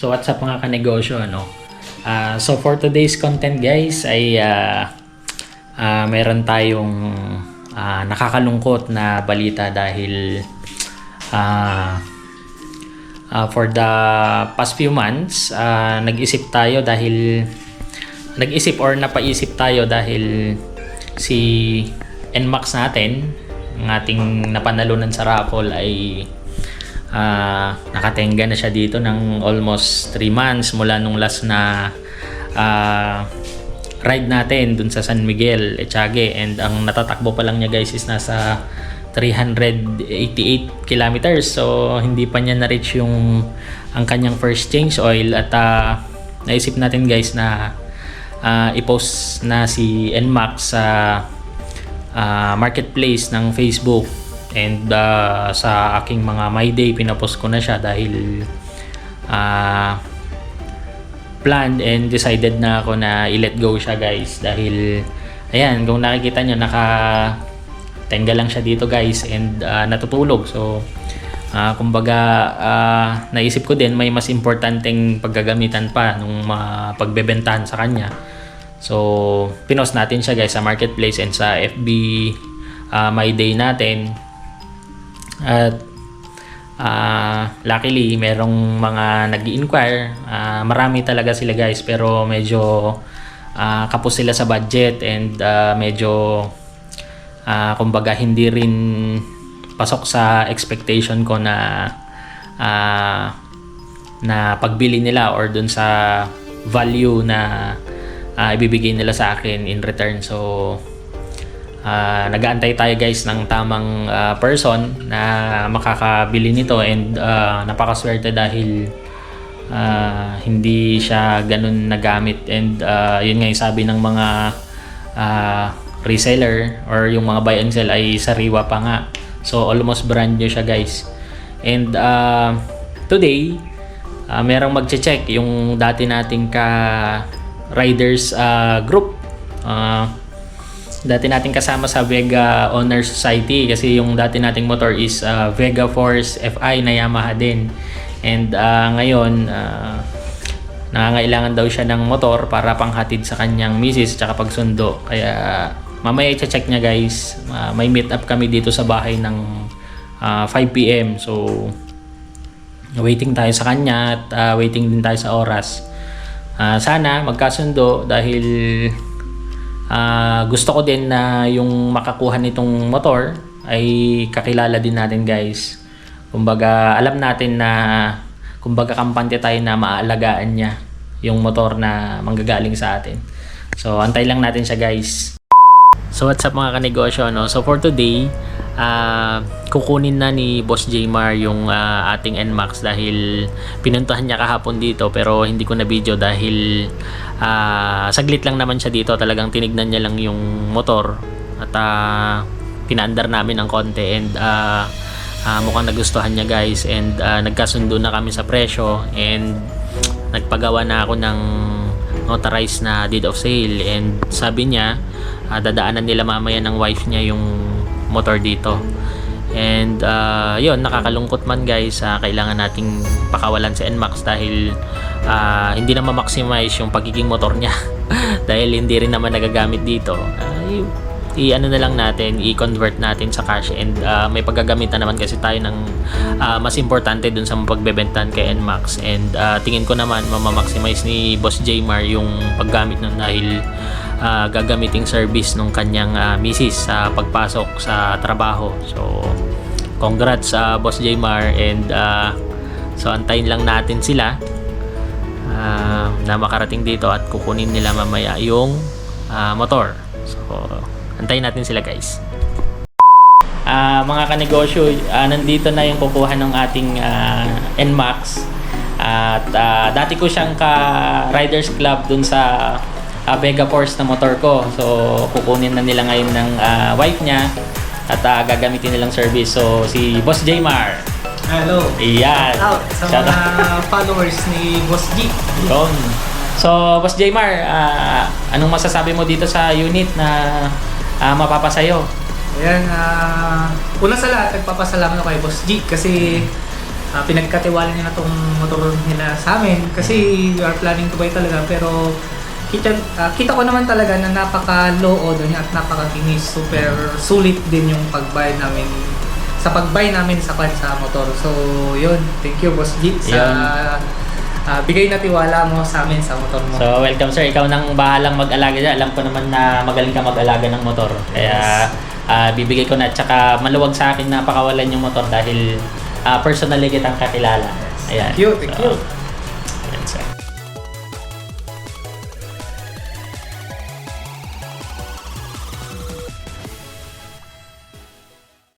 So what's up mga kanegosyo ano? Ah, so for today's content guys ay ah ah, meron tayong ah, nakakalungkot na balita dahil ah ah, for the past few months ah, nag-isip tayo dahil nag-isip or napaisip tayo dahil si NMAX natin ang ating napanalunan sa raffle ay ah nakatenga na siya dito ng almost 3 months mula nung last na ah, ride natin dun sa San Miguel, Echage. And ang natatakbo pa lang niya guys is nasa 388 kilometers. So hindi pa niya na-reach yung ang kanyang first change oil. At ah, naisip natin guys na ah, i-post na si NMAX sa ah, marketplace ng Facebook and ah, sa aking mga My Day pinapost ko na siya dahil ah, planned and decided na ako na i-let go siya guys. Dahil ayan kung nakikita nyo naka tenga lang siya dito guys and ah, natutulog. So ah, kumbaga ah, naisip ko din may mas importanteng paggagamitan pa nung mga pagbebentahan sa kanya. So pinost natin siya guys sa marketplace and sa FB ah, my day natin at ah, luckily merong mga nag inquire Ah, marami talaga sila guys pero medyo ah, kapos sila sa budget and ah, medyo ah, kumbaga hindi rin pasok sa expectation ko na ah, na pagbili nila or dun sa value na ah, ibibigay nila sa akin in return. So Ah, nag-aantay tayo guys ng tamang ah, person na makakabili nito and ah, napakaswerte dahil ah, hindi siya ganun nagamit and ah, yun nga yung sabi ng mga ah, reseller or yung mga buy and sell ay sariwa pa nga. So almost brand new siya guys. And ah, today ah, merong magche-check yung dati nating ka riders ah, group. Ah, dati nating kasama sa Vega Honor Society kasi yung dati nating motor is uh, Vega Force FI na Yamaha din. And uh, ngayon, uh, nangangailangan daw siya ng motor para panghatid sa kanyang misis at pagsundo. Kaya mamaya i-check niya guys. Uh, may meet up kami dito sa bahay ng uh, 5pm. So, waiting tayo sa kanya at uh, waiting din tayo sa oras. Ah, sana magkasundo dahil Ah, gusto ko din na yung makakuha nitong motor ay kakilala din natin guys. Kumbaga alam natin na kumbaga kampante tayo na maaalagaan niya yung motor na manggagaling sa atin. So antay lang natin siya guys. So what's up mga kanegosyo no? So for today, ah kukunin na ni Boss Jmar yung ah, ating NMAX dahil pinuntahan niya kahapon dito pero hindi ko na video dahil ah, saglit lang naman siya dito. Talagang tinignan niya lang yung motor at ah, pinaandar namin ng konti and ah, ah, mukhang nagustuhan niya guys and ah, nagkasundo na kami sa presyo and nagpagawa na ako ng notarized na deed of sale and sabi niya ah, dadaanan nila mamaya ng wife niya yung motor dito. And ah, yun nakakalungkot man guys ah, kailangan nating pakawalan si NMAX dahil ah, hindi na ma-maximize yung pagiging motor niya. Dahil hindi rin naman nagagamit dito. Y- i-ano na lang natin, i-convert natin sa cash. And ah, may paggagamitan naman kasi tayo ng ah, mas importante dun sa pagbebentahan kay NMAX and ah, tingin ko naman mamamaximize ni Boss Jmar yung paggamit nun dahil ah, gagamiting service nung kanyang ah, misis sa pagpasok sa trabaho so congrats sa Boss Jmar and ah, so antayin lang natin sila ah, na makarating dito at kukunin nila mamaya yung ah, motor. So, antayin natin sila guys. Ah, mga kanegosyo, ah, nandito na yung kukuha ng ating ah, NMAX. At ah, dati ko siyang ka Riders Club dun sa ah, Vega Force na motor ko. So, kukunin na nila ngayon ng ah, wife niya at ah, gagamitin nilang service. So, si Boss Jmar. Hello. Iyan. Out sa Shout mga out. followers ni Boss G. Yun. So, Boss Jmar, ah, anong masasabi mo dito sa unit na ah, mapapasayo? Ayan, ah, una sa lahat, nagpapasalamat ako kay Boss G kasi ah, pinagkatiwala niya na tong motor nila sa amin kasi we are planning to buy talaga pero kita ah, kita ko naman talaga na napaka-low order niya at napakakinis. Super sulit din yung pag-buy namin sa pag-buy namin sa kwan sa motor. So, yun. Thank you, Boss G, sa ah, bigay na tiwala mo sa amin sa motor mo. So, welcome sir. Ikaw nang bahalang mag-alaga dyan. Alam ko naman na magaling ka mag-alaga ng motor. Kaya, ah, bibigay ko na. At saka, maluwag sa akin na pakawalan yung motor dahil ah, personally kitang kakilala. Ayan. Thank you, thank So, you.